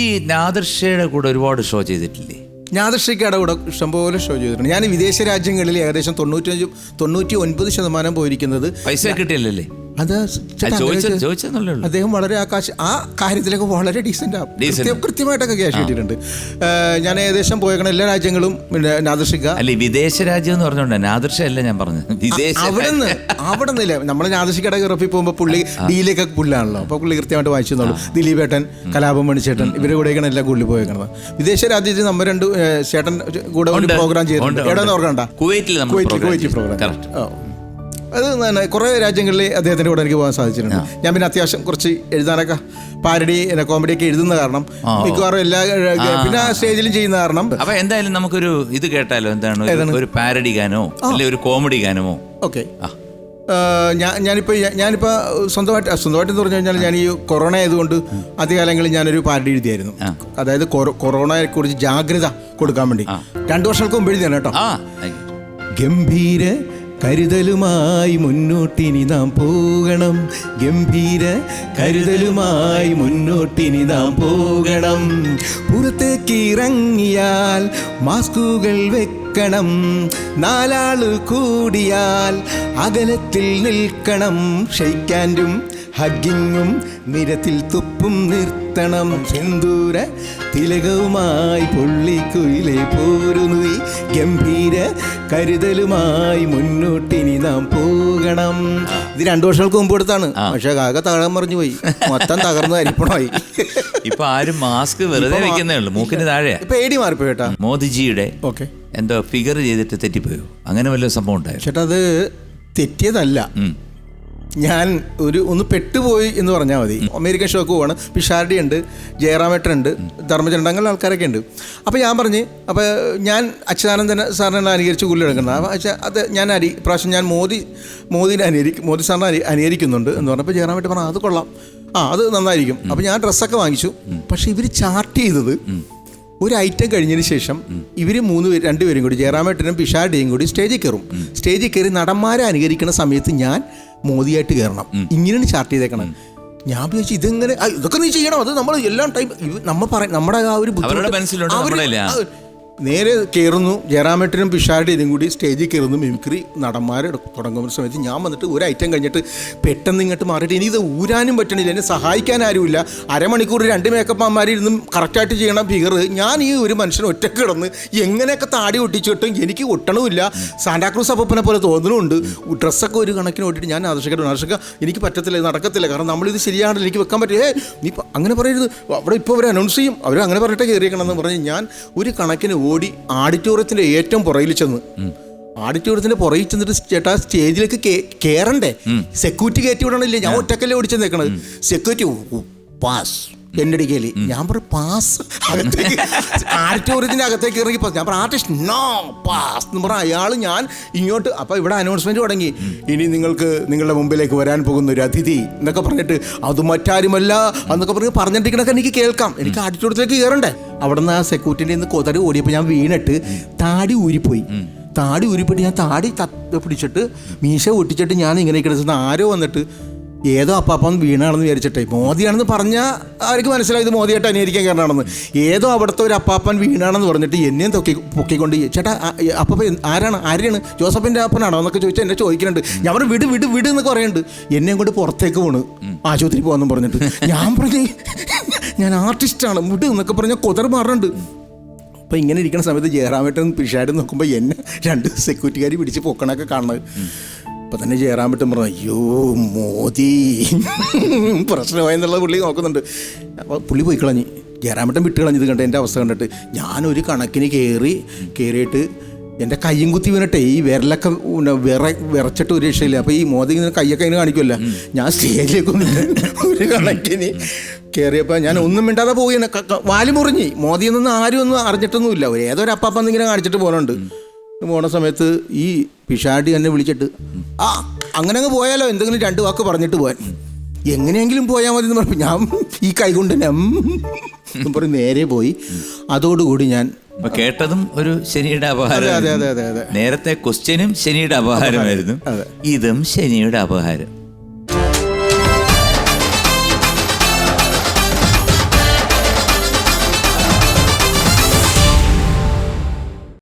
ഈ നാദർഷയുടെ കൂടെ ഒരുപാട് ഷോ ചെയ്തിട്ടില്ലേ? ഞാദർഷിക്കയുടെ കൂടെ ഇഷ്ടംപോലെ ഷോ ചെയ്തിട്ടുണ്ട്. ഞാൻ വിദേശ രാജ്യങ്ങളിൽ ഏകദേശം തൊണ്ണൂറ്റഞ്ച് തൊണ്ണൂറ്റി ഒൻപത് ശതമാനം പോയിരിക്കുന്നത് പൈസ കിട്ടിയല്ലേ അത് അദ്ദേഹം വളരെ ആകാശ ആ കാര്യത്തിലേക്ക് വളരെ ഡീസന്റ്. കൃത്യമായിട്ടൊക്കെ ക്യാഷ് കിട്ടിയിട്ടുണ്ട്. ഞാൻ ഏകദേശം പോയേക്കണ എല്ലാ രാജ്യങ്ങളും നാദർഷിക അല്ലെ വിദേശ രാജ്യം എന്ന് പറഞ്ഞോണ്ട് നാദർഷ അല്ല ഞാൻ പറഞ്ഞു വിദേശ അവിടെ നിന്ന് അവിടെ നിന്നില്ല നമ്മൾ നാദർഷിക്കയുടെ ഇറപ്പി പോകുമ്പോൾ പുള്ളി ഡീലൊക്കെ പുല്ലാണല്ലോ. അപ്പോൾ പുള്ളി കൃത്യമായിട്ട് വായിച്ചു തന്നോളൂ. ദിലീപ് ഏട്ടൻ കലാപം മണിച്ചേട്ടൻ ഇവരുടെ കൂടെയൊക്കെയാണ് എല്ലാ കൂടുതൽ പോയേക്കണത്. വിദേശ രാജ്യത്തിൽ നമ്മൾ രണ്ട് ചേട്ടൻ കൂടെ പ്രോഗ്രാം ചെയ്തിട്ടുണ്ട്. എവിടെ നിന്ന് ഓർക്കണ്ട? കുവൈറ്റിൽ കുവൈറ്റ്. പ്രോഗ്രാം. അത് തന്നെ കുറേ രാജ്യങ്ങളിൽ അദ്ദേഹത്തിന്റെ കൂടെ എനിക്ക് പോകാൻ സാധിച്ചിട്ടുണ്ട്. ഞാൻ പിന്നെ അത്യാവശ്യം കുറച്ച് എഴുതാനൊക്കെ പാരഡി കോമഡി ഒക്കെ എഴുതുന്ന കാരണം മിക്കവാറും എല്ലാ പിന്നെ സ്റ്റേജിലും ചെയ്യുന്ന കാരണം അപ്പൊ എന്തായാലും നമുക്കൊരു ഇത് കേട്ടാലോ? എന്താണ്? ഒരു- പാരഡി ഗാനോ അല്ലെ ഒരു കോമഡി ഗാനമോ? ഓക്കെ. ഞാൻ ഞാനിപ്പോൾ ഞാനിപ്പോൾ സ്വന്തമായിട്ട് സ്വന്തമായിട്ട് എന്ന് പറഞ്ഞു കഴിഞ്ഞാൽ ഞാൻ ഈ കൊറോണ ആയതുകൊണ്ട് ആദ്യകാലങ്ങളിൽ ഞാനൊരു പാരഡി എഴുതിയായിരുന്നു. അതായത് കൊറോ- കൊറോണയെ കുറിച്ച് ജാഗ്രത കൊടുക്കാൻ വേണ്ടി. രണ്ടു വർഷങ്ങൾക്ക് മുമ്പ് എഴുതിയാണ് കേട്ടോ. ഗംഭീര കരുതലുമായി മുന്നോട്ടിനി നാം പോകണം. ഗംഭീര കരുതലുമായി മുന്നോട്ടിനി നാം പോകണം. പുറത്തേക്ക് ഇറങ്ങിയാൽ മാസ്കുകൾ വെക്കണം നാലാൾ കൂടിയാൽ അകലത്തിൽ നിൽക്കണം. ഷെയ്ക്കാൻഡും ഹഗ്ഗിങ്ങും നിരത്തിൽ തുപ്പും നിർത്തണം. ചെന്തൂര തിലകവുമായി പൊള്ളിക്കുയിലെ പോരുന്നു ഗംഭീര കരുതലുമായി മുന്നോട്ടിനി നാം പോകണം. ഇത് രണ്ടു വർഷങ്ങൾക്ക് മുമ്പ് എടുത്താണ്. പക്ഷെ ആകെ തകർന്നു മറിഞ്ഞു പോയി മൊത്തം തകർന്നു അരിപ്പണമായി. ഇപ്പൊ ആരും മാസ്ക് വെറുതെ വെക്കുന്നേ ഉള്ളൂ. മൂക്കിന് താഴെ ഇപ്പൊ ഏടി മാറിപ്പോയി കേട്ടാ. മോദിജിയുടെ ഓക്കെ. എന്തോ ഫിഗർ ചെയ്തിട്ട് തെറ്റിപ്പോയോ? അങ്ങനെ വല്ല സംഭവം ഉണ്ടായോ? ചേട്ടാ അത് തെറ്റിയതല്ല. ഞാൻ ഒരു ഒന്ന് പെട്ടുപോയി എന്ന് പറഞ്ഞാൽ മതി. അമേരിക്കൻ ഷോക്ക് പോവാണ്. പിഷാരടി ഉണ്ട് ജയറാമേട്ടൻ ഉണ്ട് ധർമ്മചന്ദ്രൻ അങ്ങനെ ആൾക്കാരൊക്കെ ഉണ്ട്. അപ്പോൾ ഞാൻ പറഞ്ഞ് അപ്പോൾ ഞാൻ അച്യുതാനന്ദൻ സാറിനെ അനുകരിച്ച് കുല്ലെടുക്കുന്നത് അപ്പോൾ അച്ഛാ അത് ഞാൻ അരി പ്രാവശ്യം ഞാൻ മോദി മോദിനെ അനുകരിക്കും മോദി സാറിനെ അനു അനുകരിക്കുന്നുണ്ട് എന്ന് പറഞ്ഞപ്പോൾ ജയറാമേട്ടൻ പറഞ്ഞു അത് കൊള്ളാം. ആ അത് നന്നായിരിക്കും. അപ്പോൾ ഞാൻ ഡ്രസ്സൊക്കെ വാങ്ങിച്ചു. പക്ഷേ ഇവർ ചാർട്ട് ചെയ്തത് ഒരു ഐറ്റം കഴിഞ്ഞതിന് ശേഷം ഇവർ മൂന്ന് പേര് രണ്ടുപേരും കൂടി ജയറാമേട്ടനും പിഷാടിയും കൂടി സ്റ്റേജിൽ കയറും. സ്റ്റേജിൽ കയറി നടന്മാരെ അനുകരിക്കുന്ന സമയത്ത് ഞാൻ മോദിയായിട്ട് കയറണം. ഇങ്ങനെയാണ് ചാർട്ട് ചെയ്തേക്കണം ഞാൻ വിചാരിച്ചു ഇതെങ്ങനെ ഇതൊക്കെ നീ ചെയ്യണം? അത് നമ്മൾ എല്ലാം ടൈം നമ്മൾ പറയും നമ്മുടെ ആ ഒരു ബുദ്ധിമുട്ട് അവരുടെ മനസ്സിലുണ്ട്, നേരെ കയറുന്നു ജയറാമേട്ടനും പിഷാരുടെ ഇതും കൂടി സ്റ്റേജിൽ കയറുന്നു മിമിക്രി നടന്മാർ തുടങ്ങുന്ന സമയത്ത് ഞാൻ വന്നിട്ട് ഒരു ഐറ്റം കഴിഞ്ഞിട്ട് പെട്ടെന്ന് ഇങ്ങോട്ട് മാറിയിട്ട് ഇനി ഇത് ഊരാനും പറ്റണില്ല. എന്നെ സഹായിക്കാൻ ആരുമില്ല. അരമണിക്കൂർ രണ്ട് മേക്കപ്പ് അമ്മമാരിരുന്നും കറക്റ്റായിട്ട് ചെയ്യണം. ഫിഗർ ഞാൻ ഈ ഒരു മനുഷ്യൻ ഒറ്റയ്ക്ക് കിടന്ന് എങ്ങനെയൊക്കെ താടി ഒട്ടിച്ചിട്ടും എനിക്ക് ഒട്ടണമില്ല. സാന്റാക്രൂസ് അപ്പനെ പോലെ തോന്നുന്നുണ്ട് ഡ്രസ്സൊക്കെ ഒരു കണക്കിന് ഓട്ടിട്ട് ഞാൻ ആദർശിക്കട്ടെ ആദർശിക്ക എനിക്ക് പറ്റത്തില്ല നടക്കത്തില്ല. കാരണം നമ്മളിത് ശരിയാണല്ലോ. എനിക്ക് വെക്കാൻ പറ്റില്ല. ഏ നീ അങ്ങനെ പറയരുത്. അവിടെ ഇപ്പോൾ അവർ അനൗൺസ് ചെയ്യും. അവർ അങ്ങനെ പറഞ്ഞിട്ട് കയറിയേക്കണം എന്ന് പറഞ്ഞ് ഞാൻ ഒരു കണക്കിന് ഓടി ആഡിറ്റോറിയത്തിന്റെ ഏറ്റവും പുറകിൽ ചെന്ന്. ആഡിറ്റോറിയത്തിന്റെ പുറകിൽ ചെന്നിട്ട് ചേട്ടാ സ്റ്റേജിലേക്ക് കയറണ്ടേ കേറണ്ടേ? സെക്യൂരിറ്റി കയറ്റി വിടണില്ലേ? ഞാൻ ഒറ്റക്കല്ലേ ഓടിച്ചു നിൽക്കണത് സെക്യൂരിറ്റി പാസ് എന്റെ അടിക്കൽ ഞാൻ പറ പാസ്. അകത്തേക്ക്. ആഡിറ്റോറിയത്തിന്റെ അകത്തേക്ക് ഇറങ്ങി പാസ്. ഞാൻ പറ ആർട്ടിസ്റ്റ് നോ പാസ്. എന്ന് പറഞ്ഞ അയാൾ ഞാൻ ഇങ്ങോട്ട് അപ്പൊ ഇവിടെ അനൗൺസ്മെന്റ് തുടങ്ങി. ഇനി നിങ്ങൾക്ക് നിങ്ങളുടെ മുമ്പിലേക്ക് വരാൻ പോകുന്ന ഒരു അതിഥി എന്നൊക്കെ പറഞ്ഞിട്ട് അത് മറ്റാരുമല്ല എന്നൊക്കെ പറഞ്ഞ് പറഞ്ഞിട്ടിരിക്കണൊക്കെ എനിക്ക് കേൾക്കാം. എനിക്ക് ആഡിറ്റോറിയത്തിലേക്ക് കയറണ്ടേ അവിടെ നിന്ന് ആ സെക്യൂരിറ്റിന്റെ നിന്ന് കൊതറി ഓടിയപ്പോൾ ഞാൻ വീണിട്ട് താടി ഊരിപ്പോയി. താടി ഊരിപ്പോയിട്ട് ഞാൻ താടി പിടിച്ചിട്ട് മീശ ഒട്ടിച്ചിട്ട് ഞാൻ ഇങ്ങനെ കിടന്നിട്ട് ആരോ വന്നിട്ട് ഏതോ അപ്പാപ്പം വീണാണെന്ന് വിചാരിച്ചിട്ടേ. മോദിയാണെന്ന് പറഞ്ഞാൽ ആർക്ക് മനസ്സിലായി ഇത് മോദിയായിട്ട് അനുകരിക്കാൻ കാരണമാണെന്ന്. ഏതോ അവിടുത്തെ ഒരു അപ്പാപ്പൻ വീണാണെന്ന് പറഞ്ഞിട്ട് എന്നെയും തൊക്കി പൊക്കിക്കൊണ്ട് ചേട്ടാ അപ്പപ്പ ആരാണ്? ആരെയാണ്? ജോസഫിന്റെ അപ്പനാണോ എന്നൊക്കെ ചോദിച്ചാൽ എന്നെ ചോദിക്കുന്നുണ്ട്. ഞാൻ പറഞ്ഞു വിട് വിട് വിട് എന്നൊക്കെ പറയുന്നുണ്ട്. എന്നെയും കൊണ്ട് പുറത്തേക്ക് പോണ്. ആശുപത്രി പോകാമെന്നും പറഞ്ഞിട്ട്. ഞാൻ പറഞ്ഞു ഞാൻ ആർട്ടിസ്റ്റാണ്. വിട് എന്നൊക്കെ പറഞ്ഞാൽ കൊതർ മാറുന്നുണ്ട് അപ്പം ഇങ്ങനെ ഇരിക്കുന്ന സമയത്ത് ജയറാമേട്ടൻ പിഷാരും നോക്കുമ്പോൾ എന്നെ രണ്ട് സെക്യൂരിറ്റിക്കാർ പിടിച്ച് പൊക്കണൊക്കെ കാണുന്നത്. അപ്പം തന്നെ ചേരാൻ പറ്റും പറഞ്ഞു അയ്യോ മോദി. പ്രശ്നമായെന്നുള്ളത് പുള്ളി നോക്കുന്നുണ്ട്. അപ്പോൾ പുള്ളി പോയി കളഞ്ഞ്. പറ്റും വിട്ട് കളഞ്ഞത് കണ്ട് എന്റെ അവസ്ഥ കണ്ടിട്ട്. ഞാനൊരു കണക്കിന് കയറി കയറിയിട്ട് എന്റെ കയ്യും കുത്തി വീണിട്ടെ ഈ വിരലൊക്കെ പിന്നെ വിറ വിറച്ചിട്ട് ഒരു രക്ഷയില്ല. അപ്പോൾ ഈ മോദി ഇങ്ങനെ കയ്യൊക്കെ അതിന് കാണിക്കുമല്ല ഞാൻ സ്റ്റേജിലേക്ക് ഒരു കണക്കിന് കയറിയപ്പോൾ ഞാൻ ഒന്നും മിണ്ടാതെ പോയി. വാലി മുറിഞ്ഞ്. മോദിയൊന്നും ആരും ഒന്നും അറിഞ്ഞിട്ടൊന്നുമില്ല. ഏതൊരു അപ്പാപ്പം ഇങ്ങനെ കാണിച്ചിട്ട് പോകുന്നുണ്ട് പോണ സമയത്ത് ഈ പിഷാടി എന്നെ വിളിച്ചിട്ട് ആ അങ്ങനെ അങ്ങ് പോയാലോ? എന്തെങ്കിലും രണ്ട് വാക്ക് പറഞ്ഞിട്ട് പോയാൽ എങ്ങനെയെങ്കിലും പോയാൽ മതി എന്ന് പറഞ്ഞു. ഞാൻ ഈ കൈ കൊണ്ട് തന്നെ ഉം എന്നും പറഞ്ഞ് നേരെ പോയി. അതോടുകൂടി ഞാൻ അപ്പൊ കേട്ടതും ഒരു ശനിയുടെ അപഹാരം നേരത്തെ ക്വസ്റ്റ്യനും ശനിയുടെ അപഹാരമായിരുന്നു. ഇതും ശനിയുടെ അപഹാരം.